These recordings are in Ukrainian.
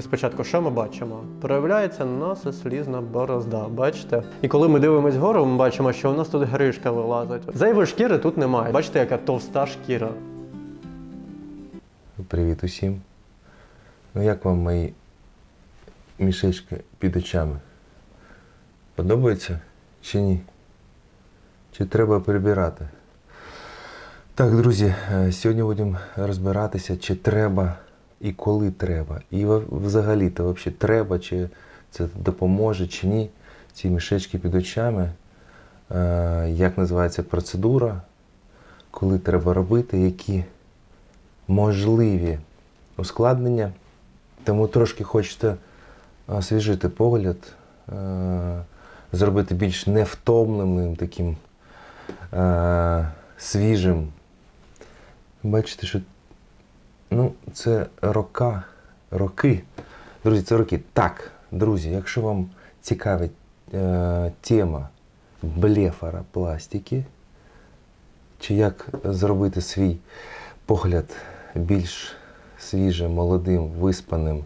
Спочатку, що ми бачимо? Проявляється носа слізна борозда, бачите? І коли ми дивимось вгору, ми бачимо, що у нас тут гришка вилазить. Зайвої шкіри тут немає. Бачите, яка товста шкіра. Привіт усім. Ну як вам мої мішечки під очами? Подобається чи ні? Чи треба прибирати? Так, друзі, е, сьогодні будемо розбиратися, чи треба і коли треба. І взагалі-то взагалі треба, чи це допоможе, чи ні. Ці мішечки під очами. Е, Як називається процедура, коли треба робити, які можливі ускладнення. Тому трошки хочеться освіжити погляд, е, зробити більш невтомленим, таким е, свіжим. Бачите, що ну, це рока, роки. Друзі, це роки. Так, друзі, якщо вам цікавить е, тема блефаропластики, чи як зробити свій погляд більш свіжим, молодим, виспаним.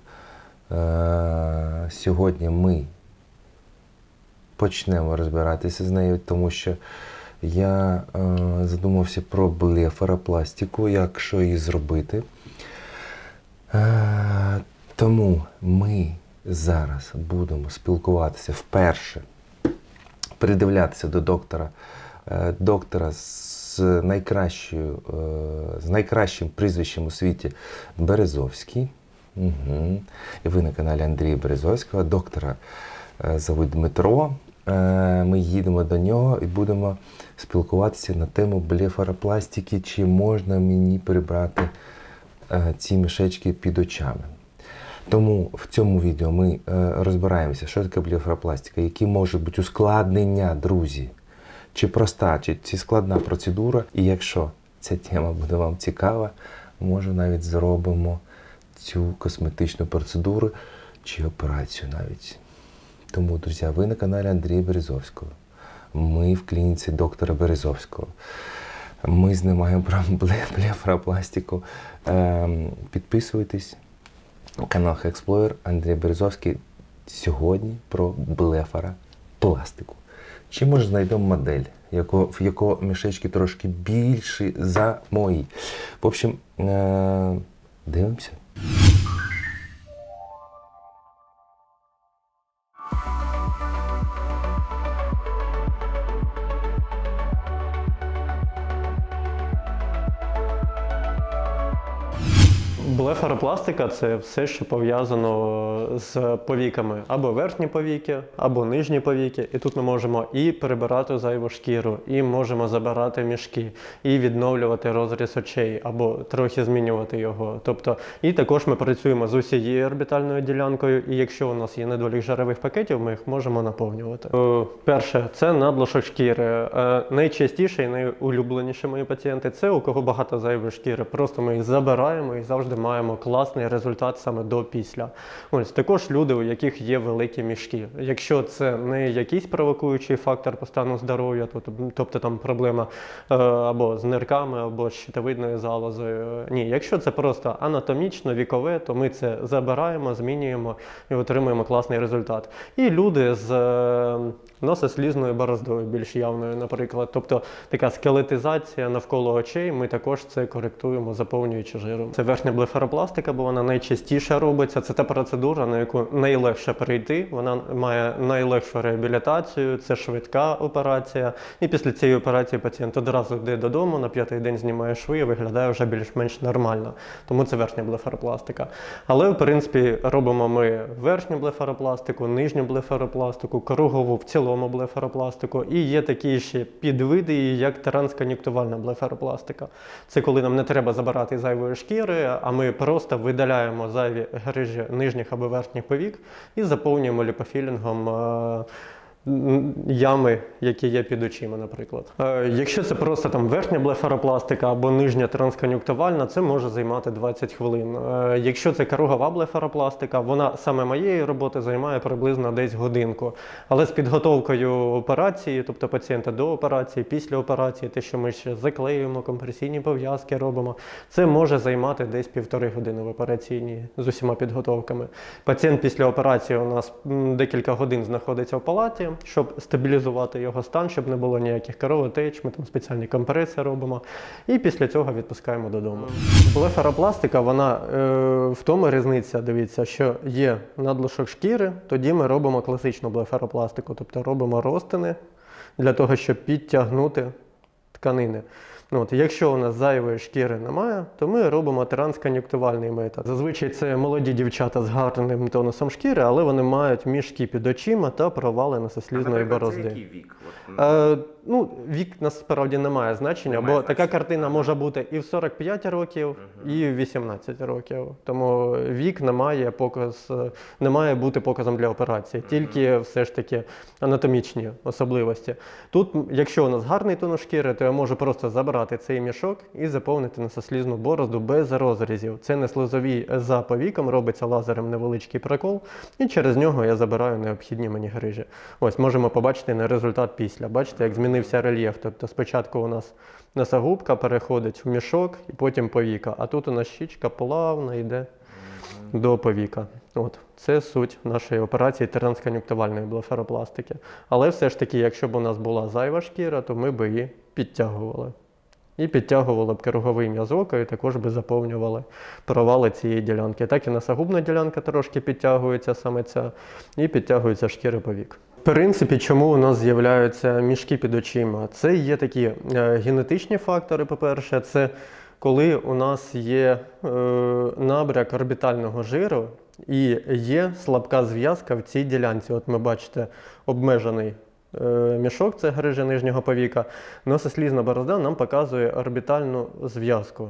Е, Сьогодні ми почнемо розбиратися з нею, тому що я е, задумався про блефаропластику, як що її зробити. Е, Тому ми зараз будемо спілкуватися вперше, придивлятися до доктора, е, доктора з найкращою, е, з найкращим прізвищем у світі Березовський. Угу. І ви на каналі Андрія Березовського, доктора зовуть Дмитро. Ми їдемо до нього і будемо спілкуватися на тему блефаропластики, чи можна мені прибрати ці мішечки під очами. Тому в цьому відео ми е, розбираємося, що таке блефаропластика, які можуть бути ускладнення, друзі, чи проста, чи, чи складна процедура. І якщо ця тема буде вам цікава, може навіть зробимо цю косметичну процедуру чи операцію навіть. Тому, друзі, ви на каналі Андрія Березовського. Ми в клініці доктора Березовського. Ми знімаємо про бле- блефаропластику. Ем, підписуйтесь. Канал Хексплоєр Андрій Березовський. Сьогодні про блефаропластику. Чи може знайдемо модель, яко, в якого мішечки трошки більші за мої. В общем, е- дивимося. Блефаропластика це все, що пов'язано з повіками, або верхні повіки, або нижні повіки. І тут ми можемо і перебирати зайву шкіру, і можемо забирати мішки, і відновлювати розріз очей, або трохи змінювати його. Тобто, і також ми працюємо з усією орбітальною ділянкою. І якщо у нас є недолік жирових пакетів, ми їх можемо наповнювати. Е, Перше, це надлишок шкіри. Е, Найчастіше і найулюбленіше мої пацієнти це у кого багато зайвої шкіри. Просто ми їх забираємо і завжди маємо класний результат саме до після. Ось також люди, у яких є великі мішки. Якщо це не якийсь провокуючий фактор по стану здоров'я, то тобто там проблема е, або з нирками, або з щитовидною залозою. Ні, якщо це просто анатомічно вікове, то ми це забираємо, змінюємо і отримуємо класний результат. І люди з е, носослізною бороздою більш явною, наприклад. Тобто така скелетизація навколо очей, ми також це коректуємо, заповнюючи жиром. Це верхня блефаропластика, бо вона найчастіше робиться. Це та процедура, на яку найлегше прийти. Вона має найлегшу реабілітацію, це швидка операція. І після цієї операції пацієнт одразу йде додому, на п'ятий день знімає шви і виглядає вже більш-менш нормально. Тому це верхня блефаропластика. Але в принципі робимо ми верхню блефаропластику, нижню блефаропластику, кругову в цілому блефаропластику. І є такі ще підвиди, як транскон'юктивальна блефаропластика. Це коли нам не треба забирати зайвої шкіри, а ми просто видаляємо зайві грижі нижніх або верхніх повік і заповнюємо ліпофілінгом. Ями, які є під очима, наприклад. Е, Якщо це просто там верхня блефаропластика або нижня транскон'юктивальна, це може займати 20 хвилин. Е, Якщо це кругова блефаропластика, вона саме моєї роботи займає приблизно десь годинку. Але з підготовкою операції, тобто пацієнта до операції, після операції, те, що ми ще заклеюємо, компресійні пов'язки робимо, це може займати десь півтори години в операційній з усіма підготовками. Пацієнт після операції у нас декілька годин знаходиться в палаті, щоб стабілізувати його стан, щоб не було ніяких кровотеч. Ми там спеціальні компреси робимо. І після цього відпускаємо додому. Блефаропластика, вона е, в тому різниця, дивіться, що є надлишок шкіри, тоді ми робимо класичну блефаропластику, тобто робимо розтини для того, щоб підтягнути тканини. Ну, от, якщо у нас зайвої шкіри немає, то ми робимо транскон'юктивальний метод. Зазвичай це молоді дівчата з гарним тонусом шкіри, але вони мають мішки під очима та провали носослізної борозди. Це який вік? От, Е, ну, вік насправді не має значення, Немає бо така значення. картина може бути і в 45 років, і в 18 років. Тому вік не має показ, не має бути показом для операції, тільки все ж таки анатомічні особливості. Тут, якщо у нас гарний тонус шкіри, то я можу просто забрати цей мішок і заповнити носослізну борозду без розрізів. Це не слизовий за повіком, робиться лазером невеличкий прокол, і через нього я забираю необхідні мені грижі. Ось можемо побачити на результат після. Бачите, як змінився рельєф. Тобто спочатку у нас носогубка переходить в мішок і потім повіка. А тут у нас щічка плавно йде до повіка. От це суть нашої операції транскон'юктивальної блефаропластики. Але все ж таки, якщо б у нас була зайва шкіра, то ми б її підтягували. І підтягували б круговий м'язок, і також би заповнювали провали цієї ділянки. Так і носогубна ділянка трошки підтягується саме ця, і підтягується шкіри повік. В принципі, чому у нас з'являються мішки під очима? Це є такі е, генетичні фактори, по-перше, це коли у нас є е, набряк орбітального жиру і є слабка зв'язка в цій ділянці. От ми бачите обмежений е, мішок, це грижа нижнього повіка. Носослізна борозда нам показує орбітальну зв'язку.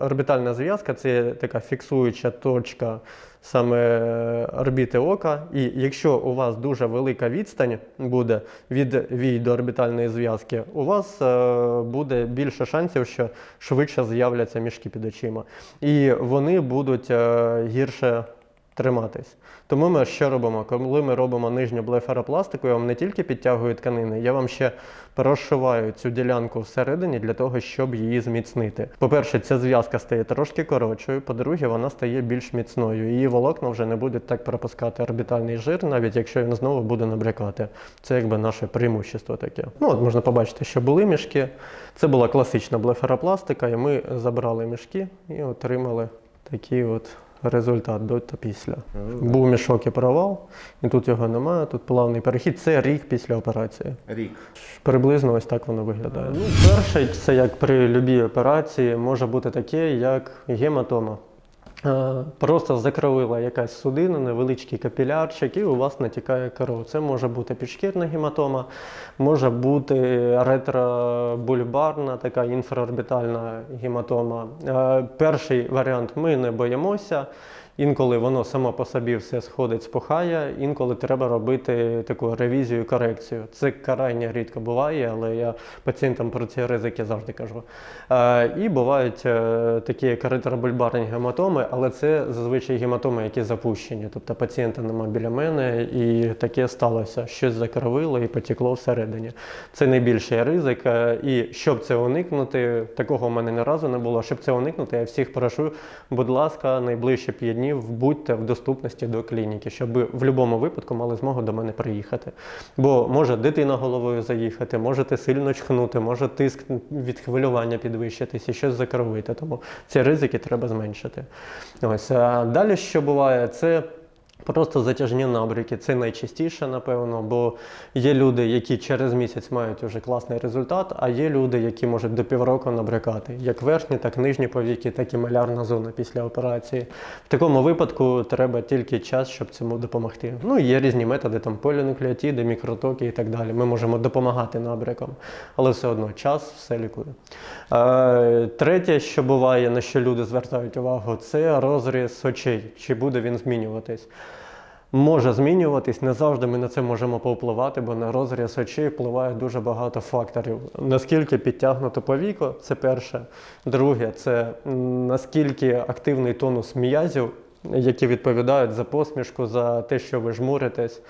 Орбітальна зв'язка це така фіксуюча точка саме е, орбіти ока. І якщо у вас дуже велика відстань буде від вій до орбітальної зв'язки, у вас е, буде більше шансів, що швидше з'являться мішки під очима. І вони будуть е, гірше триматись. Тому ми що робимо? Коли ми робимо нижню блефаропластику, я вам не тільки підтягую тканини, я вам ще прошиваю цю ділянку всередині для того, щоб її зміцнити. По-перше, ця зв'язка стає трошки коротшою. По-друге, вона стає більш міцною. Її волокна вже не будуть так пропускати орбітальний жир, навіть якщо він знову буде набрякати. Це якби наше преимущество таке. Ну от можна побачити, що були мішки. Це була класична блефаропластика, і ми забрали мішки і отримали такий от результат до та після. Був мішок і провал, і тут його немає, тут плавний перехід. Це рік після операції. Рік. Приблизно ось так воно виглядає. Ну, перше, це як при любій операції, може бути таке, як гематома. Е, Просто закровила якась судина, невеличкий капілярчик, і у вас натікає кров. Це може бути підшкірна гематома, може бути ретробульбарна, така інфраорбітальна гематома. Е, Перший варіант ми не боїмося. Інколи воно само по собі все сходить, спухає, інколи треба робити таку ревізію, корекцію. Це крайне рідко буває, але я пацієнтам про ці ризики завжди кажу. Е, і бувають е, такі як ретробульбарні гематоми, але це зазвичай гематоми, які запущені. Тобто пацієнта нема біля мене, і таке сталося. Щось закровило і потекло всередині. Це найбільший ризик. Е, І щоб це уникнути, такого в мене ні разу не було. Щоб це уникнути, я всіх прошу, будь ласка, найближчі 5 днів будьте в доступності до клініки, щоб в будь-якому випадку мали змогу до мене приїхати. Бо може дитина головою заїхати, можете сильно чхнути, може тиск від хвилювання підвищитись і щось закровити. Тому ці ризики треба зменшити. Ось а далі, що буває, це. Просто затяжні набряки, це найчастіше, напевно, бо є люди, які через місяць мають вже класний результат, а є люди, які можуть до півроку набрякати, як верхні, так і нижні повіки, так і малярна зона після операції. В такому випадку треба тільки час, щоб цьому допомогти. Ну є різні методи, там полінуклеотиди, мікротоки і так далі. Ми можемо допомагати набрякам, але все одно час все лікує. Е, третє, що буває, на що люди звертають увагу, це розріз очей, чи буде він змінюватись. Може змінюватись. Не завжди ми на це можемо повпливати, бо на розріз очей впливає дуже багато факторів. Наскільки підтягнуто повіко, це перше. Друге, це наскільки активний тонус м'язів, які відповідають за посмішку, за те, що ви жмуритесь.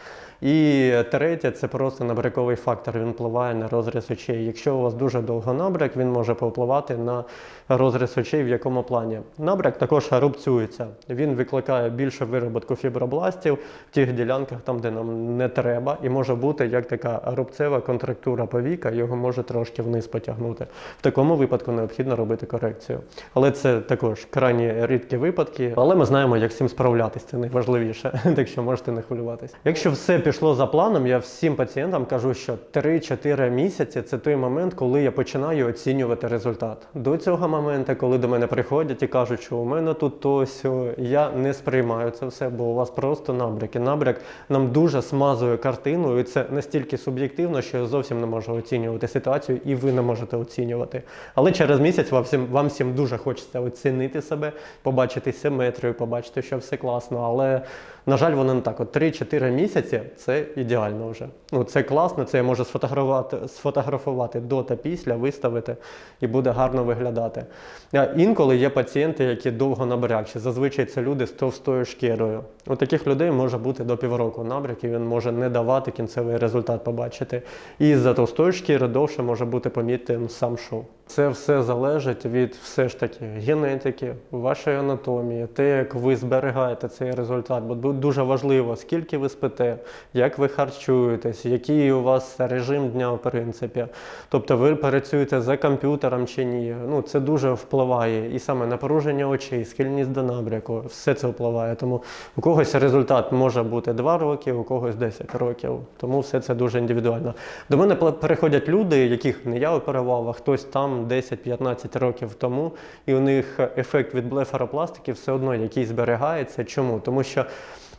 І третє це просто набряковий фактор. Він впливає на розріз очей. Якщо у вас дуже довго набряк, він може повпливати на розріз очей в якому плані. Набряк також рубцюється. Він викликає більше вироботку фібробластів в тих ділянках, там, де нам не треба, і може бути як така рубцева контрактура повіка, його може трошки вниз потягнути. В такому випадку необхідно робити корекцію. Але це також крайні рідкі випадки. Але ми знаємо, як з цим справлятися. Це найважливіше, так що можете не хвилюватись. Якщо все пішло за планом, я всім пацієнтам кажу, що 3-4 місяці це той момент, коли я починаю оцінювати результат. До цього моменту, коли до мене приходять і кажуть, що у мене тут то сьо, я не сприймаю це все, бо у вас просто набряк. І набряк нам дуже смазує картину, і це настільки суб'єктивно, що я зовсім не можу оцінювати ситуацію, і ви не можете оцінювати. Але через місяць вам всім, вам всім дуже хочеться оцінити себе, побачити симетрію, побачити, що все класно. Але на жаль, воно не так. От 3-4 місяці це ідеально вже. Ну це класно, це я можу сфотографувати, сфотографувати до та після, виставити і буде гарно виглядати. А інколи є пацієнти, які довго набрякші. Зазвичай це люди з товстою шкірою. У таких людей може бути до півроку набряк, і він може не давати кінцевий результат побачити. І з-за товстої шкіри довше може бути помітним сам шов. Це все залежить від все ж таки генетики, вашої анатомії, те, як ви зберігаєте цей результат. Бо дуже важливо, скільки ви спите, як ви харчуєтесь, який у вас режим дня, в принципі. Тобто ви працюєте за комп'ютером чи ні. Ну, це дуже впливає. І саме напруження очей, схильність до набряку, все це впливає. Тому у когось результат може бути 2 роки, у когось 10 років. Тому все це дуже індивідуально. До мене переходять люди, яких не я оперував, а хтось там 10-15 років тому, і у них ефект від блефаропластики все одно який зберігається. Чому? Тому що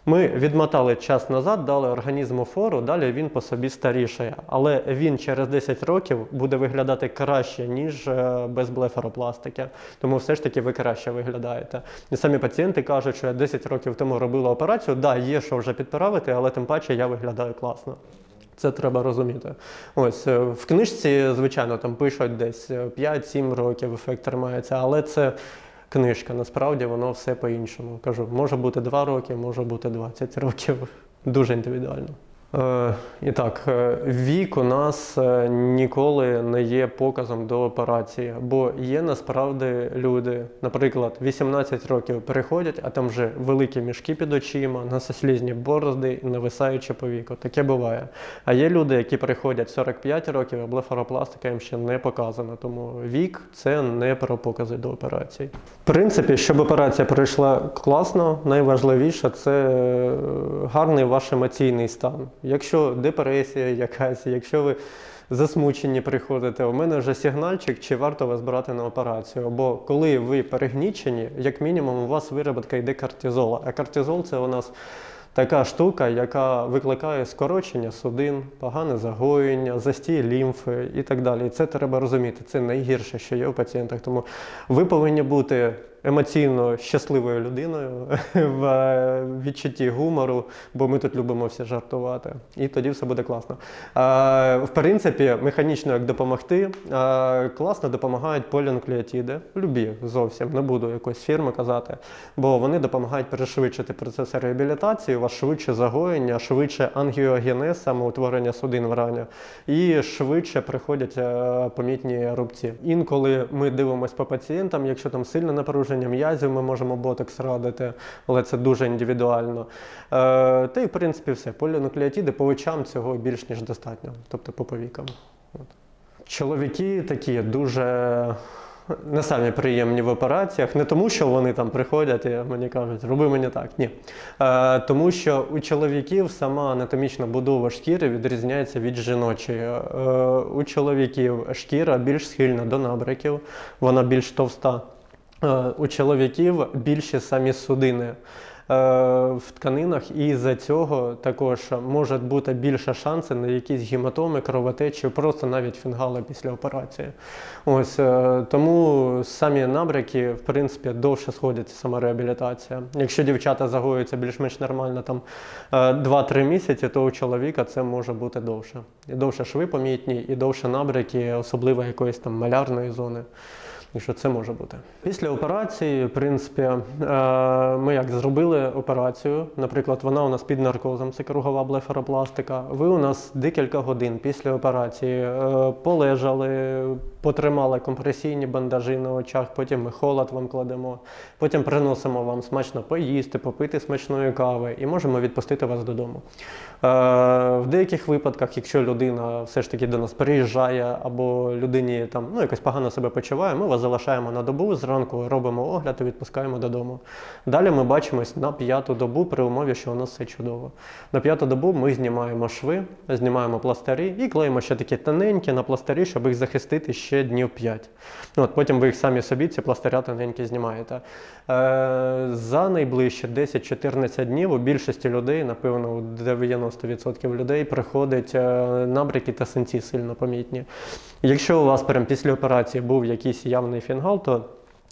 ми відмотали час назад, дали організму фору, далі він по собі старішає. Але він через 10 років буде виглядати краще, ніж е, без блефаропластики. Тому все ж таки ви краще виглядаєте. І самі пацієнти кажуть, що я 10 років тому робила операцію. Да, є що вже підправити, але тим паче я виглядаю класно. Це треба розуміти. Ось е, в книжці, звичайно, там пишуть десь е, 5-7 років ефект тримається, але це книжка. Насправді воно все по-іншому. Кажу, може бути 2 роки, може бути 20 років. Дуже індивідуально. Е, і так, е, вік у нас е, ніколи не є показом до операції, бо є насправді люди, наприклад, 18 років переходять, а там вже великі мішки під очима, насослізні борозди і нависаюче повіко. Таке буває. А є люди, які приходять 45 років, а блефаропластика їм ще не показана. Тому вік це не про покази до операції. В принципі, щоб операція пройшла класно, найважливіше це гарний ваш емоційний стан. Якщо депресія якась, якщо ви засмучені приходите, у мене вже сигнальчик, чи варто вас брати на операцію. Бо коли ви перегнічені, як мінімум, у вас вироботка йде кортизола. А кортизол це у нас така штука, яка викликає скорочення судин, погане загоєння, застій лімфи і так далі. І це треба розуміти. Це найгірше, що є у пацієнтах. Тому ви повинні бути емоційно щасливою людиною в е, відчутті гумору, бо ми тут любимо всі жартувати. І тоді все буде класно. В принципі, механічно як допомогти, класно допомагають полінуклеотиди. Любі зовсім, не буду якоїсь фірми казати, бо вони допомагають перешвидшити процес реабілітації, у вас швидше загоєння, швидше ангіогенез, самоутворення судин в рані, і швидше приходять е, помітні рубці. Інколи ми дивимося по пацієнтам, якщо там сильне напруження м'язів, ми можемо ботокс радити, але це дуже індивідуально. Е, та й в принципі все. Полінуклеотиди по очам цього більш ніж достатньо, тобто по повікам. От. Чоловіки такі дуже. Не самі приємні в операціях, не тому, що вони там приходять і мені кажуть, роби мені так. Ні. Е, тому що у чоловіків сама анатомічна будова шкіри відрізняється від жіночої. Е, у чоловіків шкіра більш схильна до набряків, вона більш товста. Е, У чоловіків більші самі судини. в тканинах, і з-за цього також може бути більше шанси на якісь гематоми, кровотечі, просто навіть фінгали після операції. Ось е, тому самі набряки, в принципі, довше сходиться сама реабілітація. Якщо дівчата загоюються більш-менш нормально там е, 2-3 місяці, то у чоловіка це може бути довше. І довше шви помітні, і довше набряки, особливо якоїсь там малярної зони. І що це може бути. Після операції, в принципі, е, ми як зробили операцію. Наприклад, вона у нас під наркозом, це кругова блефаропластика. Ви у нас декілька годин після операції е, полежали, потримали компресійні бандажі на очах, потім ми холод вам кладемо, потім приносимо вам смачно поїсти, попити смачної кави і можемо відпустити вас додому. Е, В деяких випадках, якщо людина все ж таки до нас приїжджає або людині там ну якось погано себе почуває, ми вас залишаємо на добу. Зранку робимо огляд і відпускаємо додому. Далі ми бачимось на п'яту добу при умові, що у нас все чудово. На п'яту добу ми знімаємо шви, знімаємо пластирі і клеїмо ще такі тоненькі на пластирі, щоб їх захистити ще днів 5. Ну, от потім ви їх самі собі, ці пластиря тоненькі знімаєте. Е, за найближчі 10-14 днів у більшості людей, напевно, у 90% людей приходять е, набряки та синці сильно помітні. Якщо у вас прямо після операції був якийсь явний фінгал, то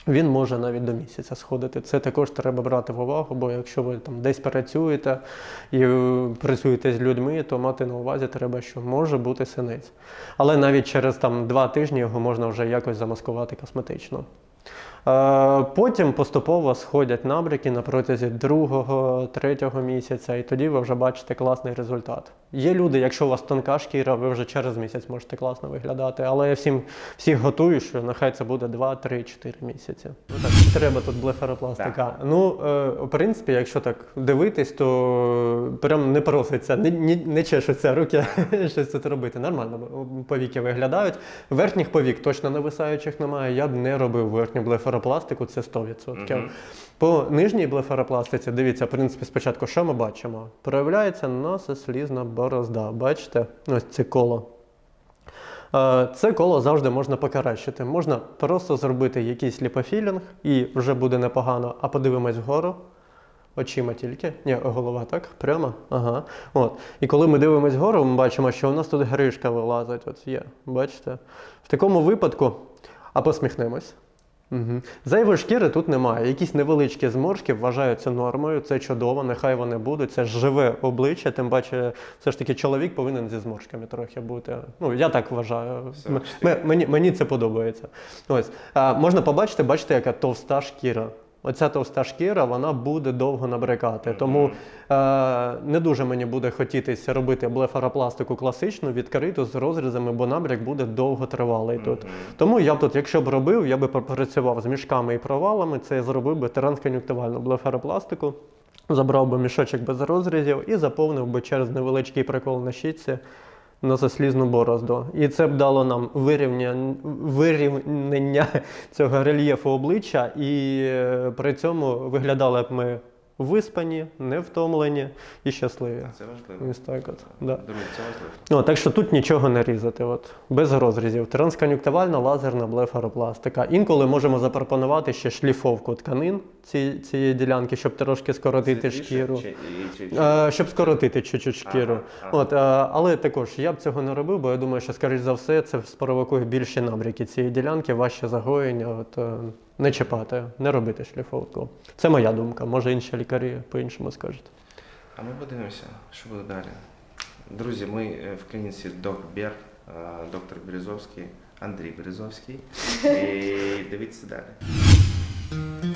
він може навіть до місяця сходити. Це також треба брати в увагу, бо якщо ви там десь працюєте і працюєте з людьми, то мати на увазі треба, що може бути синець. Але навіть через там два тижні його можна вже якось замаскувати косметично. Е, Потім поступово сходять набряки на протязі другого, третього місяця, і тоді ви вже бачите класний результат. Є люди, якщо у вас тонка шкіра, ви вже через місяць можете класно виглядати, але я всім всіх готую, що нехай це буде 2, 3, 4 місяці. Так, треба тут блефаропластика. Ну, е, в принципі, якщо так дивитись, то прям не проситься, не, не, не чешуться руки щось тут робити. Нормально повіки виглядають. Верхніх повік точно нависаючих немає. Я б не робив верхню блефаропластику, це 100%. Мгм. По нижній блефаропластиці, дивіться, в принципі, спочатку що ми бачимо? Проявляється носослізна борозда. Бачите? Ось це коло. Е, Це коло завжди можна покращити. Можна просто зробити якийсь ліпофілінг і вже буде непогано. А подивимось вгору. Очима тільки. Ні, голова так, прямо. Ага. От. І коли ми дивимось вгору, ми бачимо, що у нас тут гришка вилазить. От є. Бачите? В такому випадку, а посміхнемось. Угу. Зайвої шкіри тут немає. Якісь невеличкі зморшки вважаються нормою, це чудово, нехай вони будуть. Це живе обличчя, тим паче, все ж таки чоловік повинен зі зморшками трохи бути. Ну, я так вважаю. М- мені, мені це подобається. Ось. А, можна побачити, бачите, яка товста шкіра. Оця товста шкіра, вона буде довго набрякати. Тому е, не дуже мені буде хотітися робити блефаропластику класичну, відкриту з розрізами, бо набряк буде довго тривалий тут. Тому я б тут, якщо б робив, я би попрацював з мішками і провалами, це я зробив би транскон'юктивальну блефаропластику, забрав би мішочок без розрізів і заповнив би через невеличкий прикол на щітці носослізну борозду. І це б дало нам вирівняння, вирівняння цього рельєфу обличчя, і е, при цьому виглядали б ми виспані, невтомлені і щасливі. Це важливо. Ось так от. Да. Друзі, це важливо. Ну, так що тут нічого не різати, от, без розрізів. Транскон'юктивальна лазерна блефаропластика. Інколи можемо запропонувати ще шліфовку тканин ці, цієї ділянки, щоб трошки скоротити Світліше шкіру. чи- і- чи- чи- Е, щоб скоротити чуть-чуть шкіру. Ага, ага. От, е, але також я б цього не робив, бо я думаю, що, скоріш за все, це спровокує більші набряки цієї ділянки, важче загоєння. От, е, не чіпати, не робити шліфовку. Це моя думка. Може інші лікарі по-іншому скажуть. А ми подивимося, що буде далі. Друзі, ми е, в клініці Док Бер, е, доктор Березовський, Андрій Березовський. І дивіться далі.